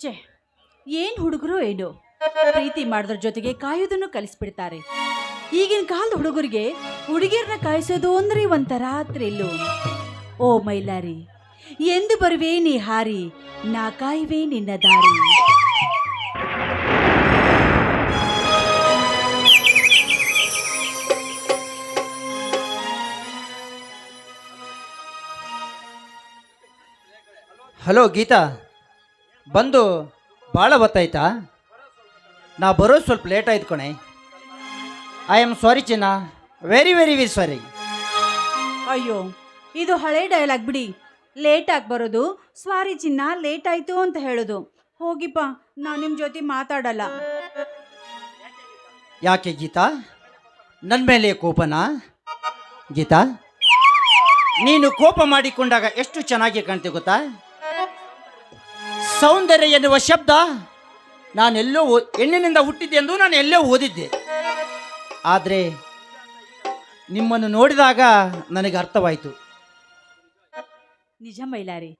ಛೇ, ಏನು ಹುಡುಗರು ಏನು ಪ್ರೀತಿ ಮಾಡಿದ್ರ ಜೊತೆಗೆ ಕಾಯೋದನ್ನು ಕಲಿಸ್ಬಿಡ್ತಾರೆ. ಈಗಿನ ಕಾಲದ ಹುಡುಗರಿಗೆ ಹುಡುಗಿಯರನ್ನ ಕಾಯಿಸೋದು ಅಂದ್ರೆ ಒಂಥರ ಥ್ರಿಲ್ಲು. ಓ ಮೈಲಾರಿ, ಎಂದು ಬರುವೆ ನೀ ಹಾರಿ, ನಾ ಕಾಯುವೆ ನಿನ್ನ ದಾರಿ. ಹಲೋ ಗೀತಾ. ಬಂದು ಭಾಳ ಹೊತ್ತಾಯ್ತಾ? ನಾ ಬರೋದು ಸ್ವಲ್ಪ ಲೇಟ್ ಆಯ್ತು ಕಣೆ. ಐ ಆಮ್ ಸಾರಿ ಚಿನ್ನ. ವೆರಿ ವೆರಿ ವೆರಿ ಸಾರಿ ಅಯ್ಯೋ ಇದು ಹಳೆ ಡೈಲಾಗ್ ಬಿಡಿ. ಲೇಟ್ ಆಗಿ ಬರೋದು ಸ್ವಾರಿ ಚಿನ್ನ ಲೇಟ್ ಆಯ್ತು ಅಂತ ಹೇಳೋದು. ಹೋಗಿಪ್ಪ ನಾನು ನಿಮ್ಮ ಜೊತೆ ಮಾತಾಡಲ್ಲ. ಯಾಕೆ ಗೀತಾ? ನನ್ನ ಮೇಲೆ ಕೋಪನಾ? ಗೀತಾ? ನೀನು ಕೋಪ ಮಾಡಿಕೊಂಡಾಗ ಎಷ್ಟು ಚೆನ್ನಾಗಿ ಕಾಣ್ತೀವಿ ಗೊತ್ತಾ? ಸೌಂದರ್ಯ ಎನ್ನುವ ಶಬ್ದ ನಾನೆಲ್ಲೋ ಹೆಣ್ಣಿನಿಂದ ಹುಟ್ಟಿದ್ದೆ ಎಂದು ನಾನು ಎಲ್ಲೋ ಓದಿದ್ದೆ. ಆದರೆ ನಿಮ್ಮನ್ನು ನೋಡಿದಾಗ ನನಗೆ ಅರ್ಥವಾಯಿತು. ನಿಜ ಮೈಲಾರಿ,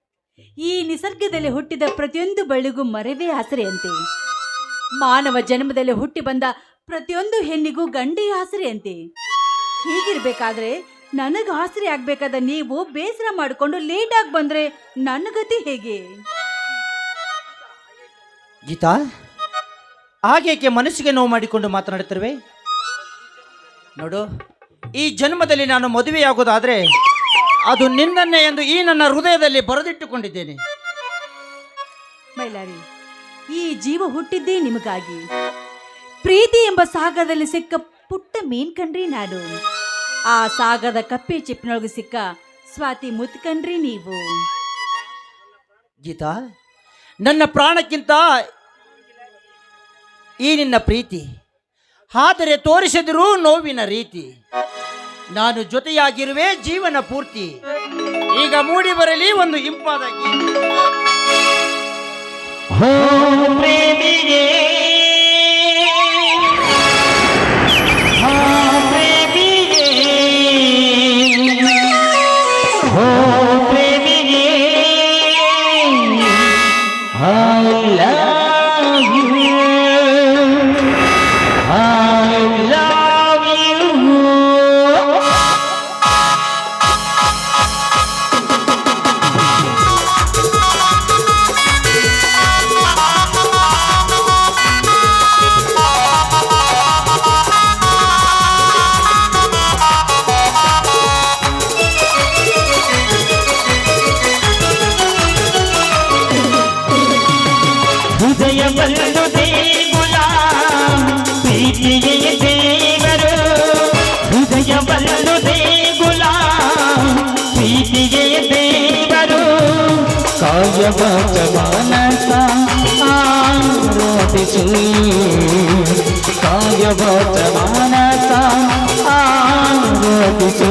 ಈ ನಿಸರ್ಗದಲ್ಲಿ ಹುಟ್ಟಿದ ಪ್ರತಿಯೊಂದು ಬಳ್ಳಿಗೂ ಮರವೇ ಆಸರೆಯಂತೆ ಮಾನವ ಜನ್ಮದಲ್ಲಿ ಹುಟ್ಟಿ ಬಂದ ಪ್ರತಿಯೊಂದು ಹೆಣ್ಣಿಗೂ ಗಂಡಿ ಆಸರೆಯಂತೆ ಹೀಗಿರ್ಬೇಕಾದ್ರೆ ನನಗೆ ಆಸರೆ ಆಗ್ಬೇಕಾದ ನೀವು ಬೇಸರ ಮಾಡಿಕೊಂಡು ಲೇಟಾಗಿ ಬಂದ್ರೆ ನನ್ನ ಗತಿ ಹೇಗೆ? ಗೀತಾ ಹಾಗೇಕೆ ಮನಸ್ಸಿಗೆ ನೋವು ಮಾಡಿಕೊಂಡು ಮಾತನಾಡುತ್ತಿರುವೆ? ನೋಡು ಈ ಜನ್ಮದಲ್ಲಿ ನಾನು ಮದುವೆಯಾಗೋದಾದ್ರೆ ಅದು ನಿನ್ನನ್ನೇ ಎಂದು ಈ ನನ್ನ ಹೃದಯದಲ್ಲಿ ಬರೆದಿಟ್ಟುಕೊಂಡಿದ್ದೇನೆ. ಮೈಲಾರಿ ಈ ಜೀವ ಹುಟ್ಟಿದ್ದೇ ನಿಮಗಾಗಿ. ಪ್ರೀತಿ ಎಂಬ ಸಾಗರದಲ್ಲಿ ಸಿಕ್ಕ ಪುಟ್ಟ ಮೀನ್ ಕಣ್ರಿ ನಾನು. ಆ ಸಾಗರದ ಕಪ್ಪೆ ಚಿಪ್ಪಿನೊಳಗೆ ಸಿಕ್ಕ ಸ್ವಾತಿ ಮುತ್ಕಂಡ್ರಿ ನೀವು. ಗೀತಾ ನನ್ನ ಪ್ರಾಣಕ್ಕಿಂತ ಈ ನಿನ್ನ ಪ್ರೀತಿ. ಆದರೆ ತೋರಿಸಿದರೂ ನೋವಿನ ರೀತಿ. ನಾನು ಜೊತೆಯಾಗಿರುವೆ ಜೀವನ ಪೂರ್ತಿ. ಈಗ ಮೂಡಿ ಬರಲಿ ಒಂದು ಇಂಪಾದ ಗೀತೆ. ಮಾನಸ ಆರೋಪಿಸು ಕಾಯವಾಚ ಮಾನಸ ಆರೋಪಿಸು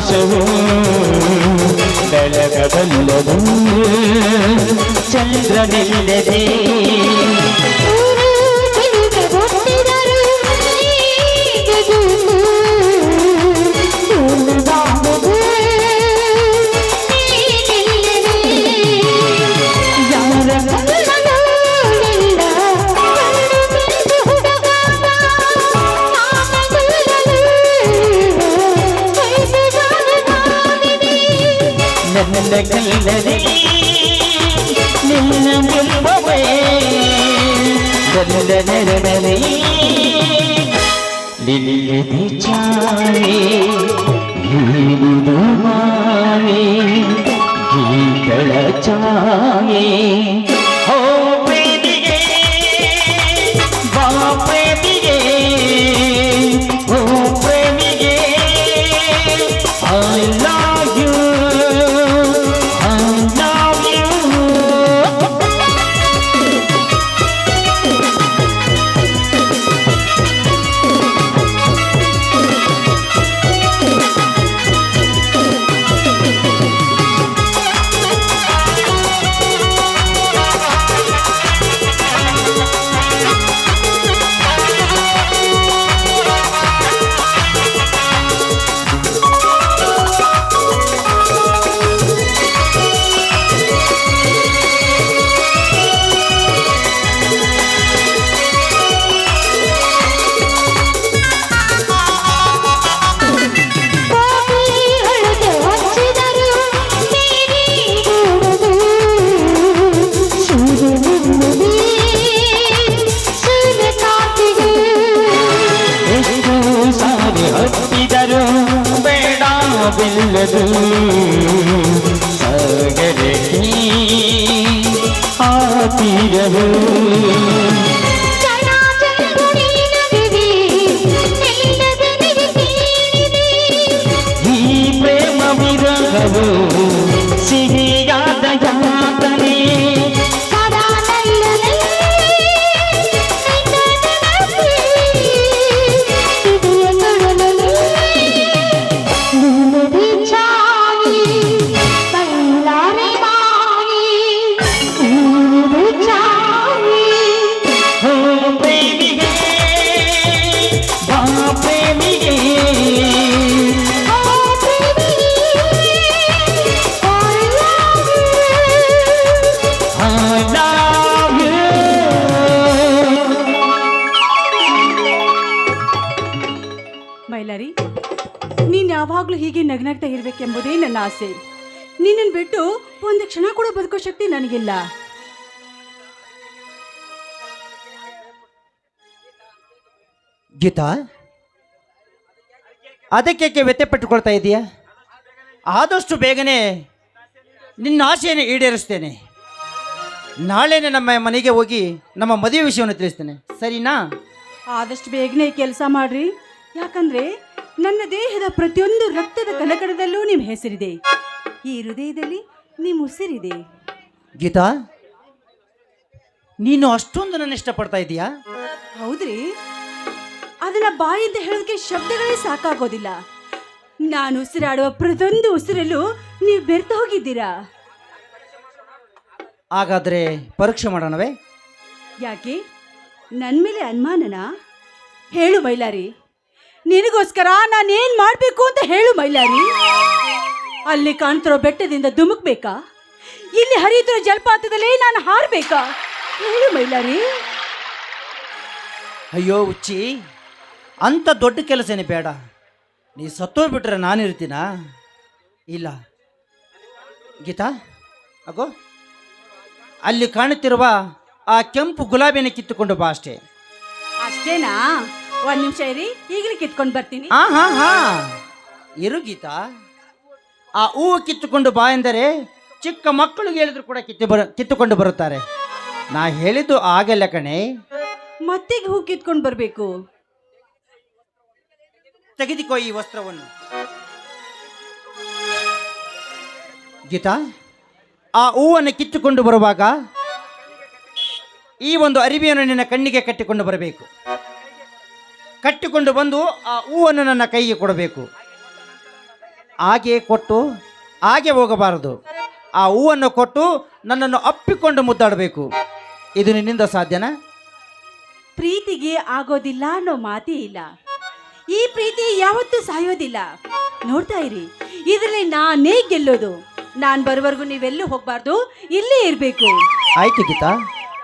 ಆಕಾಶವು ಬೆಳಗಬಲ್ಲದು ಚಂದ್ರನಿಲ್ಲದೆ ಊರು ನನ್ನ ಕಲ್ಲದೆ ನಿನ್ನ ಗೆಲ್ಲುವೆ ನನ್ನ ನೆರಳನೆ ನಿಲ್ಲದೆ ಚಾವೆ ಏನಿದು ಗೀತಳ തീരവും ಮೈಲಾರಿ ನೀನು ಯಾವಾಗ್ಲೂ ಹೀಗೆ ನಗ್ನಗ್ತಾ ಇರ್ಬೇಕೆಂಬುದೇ ನನ್ನ ಆಸೆ. ನಿನ್ನನ್ನು ಬಿಟ್ಟು ಒಂದು ಕ್ಷಣ ಕೂಡ ಬದುಕೋ ಶಕ್ತಿ ನನಗಿಲ್ಲ. ಗೀತಾ ಅದಕ್ಕೆ ವ್ಯತ್ಯೆ ಪಟ್ಟುಕೊಳ್ತಾ ಇದೀಯಾ? ಆದಷ್ಟು ಬೇಗನೆ ನಿನ್ನ ಆಸೆಯನ್ನು ಈಡೇರಿಸ್ತೇನೆ. ನಾಳೆನೆ ನಮ್ಮ ಮನೆಗೆ ಹೋಗಿ ನಮ್ಮ ಮದುವೆ ವಿಷಯವನ್ನು ತಿಳಿಸ್ತೇನೆ. ಸರಿನಾ? ಆದಷ್ಟು ಬೇಗನೆ ಕೆಲಸ ಮಾಡ್ರಿ. ಯಾಕಂದ್ರೆ ನನ್ನ ದೇಹದ ಪ್ರತಿಯೊಂದು ರಕ್ತದ ಕಲಕಡದಲ್ಲೂ ನಿಮ್ಮ ಹೆಸರಿದೆ. ಈ ಹೃದಯದಲ್ಲಿ ನಿಮ್ಮ ಉಸಿರಿದೆ. ಗೀತಾ ನೀನು ಅಷ್ಟೊಂದು ನನ್ನ ಇಷ್ಟಪಡ್ತಾ ಇದೀಯಾ? ಹೌದ್ರಿ. ಅದನ್ನ ಬಾಯಿಂದ ಹೇಳೋದಕ್ಕೆ ಶಬ್ದಗಳೇ ಸಾಕಾಗೋದಿಲ್ಲ. ನಾನು ಉಸಿರಾಡುವ ಪ್ರತಿಯೊಂದು ಉಸಿರಲ್ಲೂ ನೀವು ಬೆರ್ತು ಹೋಗಿದ್ದೀರಾ? ಹಾಗಾದ್ರೆ ಪರೀಕ್ಷೆ ಮಾಡೋಣವೇ? ಯಾಕೆ? ನನ್ನ ಮೇಲೆ ಅನುಮಾನನ? ಹೇಳು ಮೈಲಾರಿ. ನಿನಗೋಸ್ಕರ ನಾನೇನ್ ಮಾಡಬೇಕು ಅಂತ ಹೇಳು ಮೈಲಾರಿ. ಅಲ್ಲಿ ಕಾಣ್ತಿರೋ ಬೆಟ್ಟದಿಂದ ಧುಮುಕ್ಬೇಕಾ? ಇಲ್ಲಿ ಹರಿಯುತ್ತಿರೋ ಜಲಪಾತದಲ್ಲಿ ನಾನು ಹಾರಬೇಕಾ? ಹೇಳು ಮೈಲಾರಿ. ಅಯ್ಯೋ ಉಚ್ಚಿ ಅಂಥ ದೊಡ್ಡ ಕೆಲಸನೇ ಬೇಡ. ನೀ ಸತ್ತೋಗ್ಬಿಟ್ರೆ ನಾನಿರ್ತೀನ ಇಲ್ಲ. ಗೀತಾ ಅಗೋ. ಅಲ್ಲಿ ಕಾಣುತ್ತಿರುವ ಆ ಕೆಂಪು ಗುಲಾಬಿನ ಕಿತ್ತುಕೊಂಡು ಬಾ ಅಷ್ಟೇ. ಅಷ್ಟೇನಾ? ಒಂದ್ ನಿಮಿಷ ಇರಿ ಈಗಲೇ ಕಿತ್ಕೊಂಡು ಬರ್ತೀನಿ. ಹಾ ಹಾ ಹಾ. ಇರು ಗೀತಾ. ಆ ಹೂವು ಕಿತ್ತುಕೊಂಡು ಬಾ ಎಂದರೆ ಚಿಕ್ಕ ಮಕ್ಕಳಿಗೆ ಹೇಳಿದ್ರು ಕೂಡ ಕಿತ್ತು ಬರ ಕಿತ್ತುಕೊಂಡು ಬರುತ್ತಾರೆ. ನಾ ಹೇಳಿದ್ದು ಆಗಲ್ಲ ಕಣೆ. ಮತ್ತೀಗ ಹೂ ಕಿತ್ಕೊಂಡು ಬರಬೇಕು? ತೆಗೆದುಕೋ ಈ ವಸ್ತ್ರವನ್ನು. ಗೀತಾ ಆ ಹೂವನ್ನು ಕಿತ್ತುಕೊಂಡು ಬರುವಾಗ ಈ ಒಂದು ಅರಿವೆಯನ್ನು ನಿನ್ನ ಕಣ್ಣಿಗೆ ಕಟ್ಟಿಕೊಂಡು ಬರಬೇಕು. ಕಟ್ಟಿಕೊಂಡು ಬಂದು ಆ ಹೂವನ್ನು ನನ್ನ ಕೈಗೆ ಕೊಡಬೇಕು. ಹಾಗೆ ಕೊಟ್ಟು ಹಾಗೆ ಹೋಗಬಾರದು. ಆ ಹೂವನ್ನು ಕೊಟ್ಟು ನನ್ನನ್ನು ಅಪ್ಪಿಕೊಂಡು ಮುದ್ದಾಡಬೇಕು. ಇದು ನಿನ್ನಿಂದ ಸಾಧ್ಯನಾ? ಪ್ರೀತಿಗೆ ಆಗೋದಿಲ್ಲ ಅನ್ನೋ ಮಾತೇ ಇಲ್ಲ. ಈ ಪ್ರೀತಿ ಯಾವತ್ತೂ ಸಾಯೋದಿಲ್ಲ. ನೋಡ್ತಾ ಇರಿ ಇದರಲ್ಲಿ ನಾನೇ ಗೆಲ್ಲೋದು. ನಾನು ಬರುವವರೆಗೂ ನೀವೆಲ್ಲೂ ಹೋಗಬಾರ್ದು ಇಲ್ಲೇ ಇರಬೇಕು. ಆಯ್ತು ಗೀತಾ.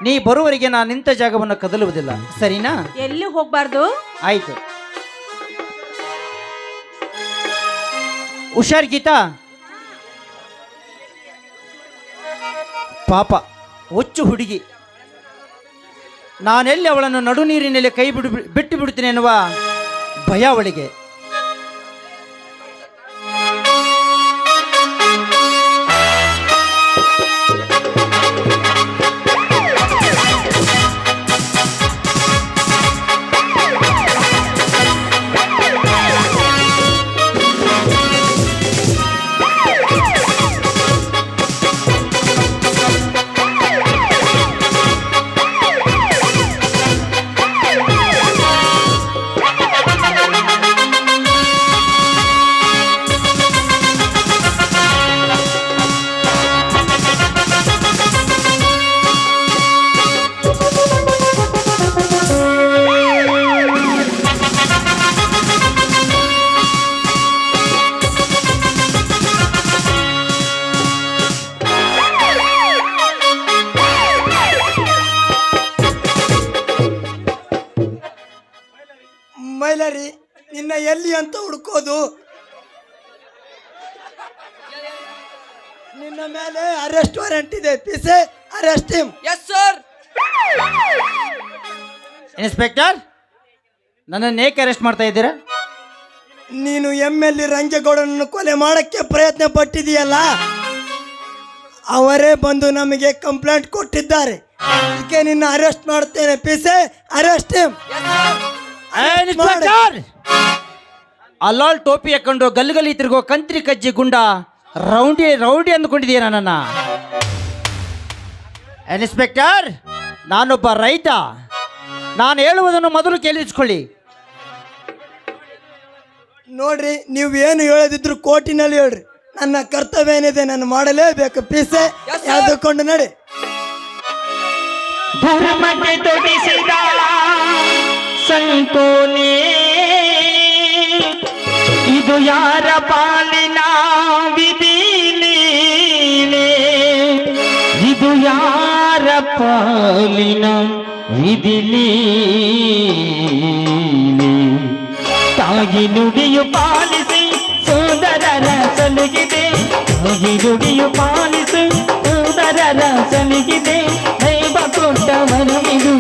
ನೀ ಬರುವವರೆಗೆ ನಾನು ನಿಂತ ಜಾಗವನ್ನು ಕದಲುವುದಿಲ್ಲ. ಸರಿನಾ? ಎಲ್ಲಿ ಹೋಗ್ಬಾರ್ದು? ಆಯ್ತು. ಹುಷಾರ್ ಗೀತಾ? ಪಾಪ ಹುಚ್ಚು ಹುಡುಗಿ. ನಾನೆಲ್ಲಿ ಅವಳನ್ನು ನಡು ನೀರಿನಲ್ಲಿ ಕೈ ಬಿಡು ಬಿಟ್ಟು ಬಿಡುತ್ತೇನೆ ಎನ್ನುವ ಭಯ ಅವಳಿಗೆ. ಮೈಲರಿ ನಿನ್ನ ಎಲ್ಲಿ ಅಂತ ಹುಡ್ಕೋದು. ನಿನ್ನ ಮೇಲೆ ಅರೆಸ್ಟ್ ವಾರೆಂಟ್ ಇದೆ Pise arrest him yes sir inspector ನನ್ನನ್ನು ಏಕೆ ಅರೆಸ್ಟ್ ಮಾಡ್ತಾ ಇದ್ದೀರಾ? ನೀನು ಎಂ ಎಲ್ ರಂಗೇಗೌಡನನ್ನು ಕೊಲೆ ಮಾಡಕ್ಕೆ ಪ್ರಯತ್ನ ಪಟ್ಟಿದೆಯಲ್ಲ ಅವರೇ ಬಂದು ನಮಗೆ ಕಂಪ್ಲೇಂಟ್ ಕೊಟ್ಟಿದ್ದಾರೆ. ಅದಕ್ಕೆ ನಿನ್ನ ಅರೆಸ್ಟ್ ಮಾಡ್ತೇನೆ ಪಿಸೆ ಅರೆಸ್ಟ್ ಇನ್ಸ್ಪೆಕ್ಟರ್ ಅಲ್ಲಾಳ್ ಟೋಪಿ ಹಾಕೊಂಡು ಗಲ್ಗಲಿ ತಿರುಗೋ ಕಂತ್ರಿ ಕಜ್ಜಿ ಗುಂಡ ರೌಂಡಿ ರೌಡಿ ಅಂದ್ಕೊಂಡಿದೀಯ ನನ್ನ ಇನ್ಸ್ಪೆಕ್ಟರ್ ನಾನೊಬ್ಬ ರೈತ. ನಾನು ಹೇಳುವುದನ್ನು ಮೊದಲು ಕೇಳಿಸ್ಕೊಳ್ಳಿ. ನೋಡ್ರಿ ನೀವು ಏನು ಹೇಳದಿದ್ರು ಕೋರ್ಟಿನಲ್ಲಿ ಹೇಳ್ರಿ. ನನ್ನ ಕರ್ತವ್ಯ ಏನಿದೆ ನಾನು ಮಾಡಲೇಬೇಕು. ಪಿಸೆ ಧರ್ಮಕ್ಕೆ ನಡಿ ಧರ್ಮಕ್ಕೆ ತೊಡಿಸಿದ ಸಂಕೋಲೆ ಇದು ಯಾರ ಪಾಲಿನ ವಿಧಿ ಲೀಲೆ ಇದು ಯಾರ ಪಾಲಿನ ವಿಧಿ ಲೀಲೆ ತಾಗಿ ನುಡಿಯು ಪಾಲಿಸಿ ಸೋದರರ ಸಲುಗಿದೆ ತಾಗಿ ನುಡಿಯು ಪಾಲಿಸಿ ಸೋದರರ ಸಲುಗಿದೆ ದೈವ ಕೊಟ್ಟ ವರವಿದು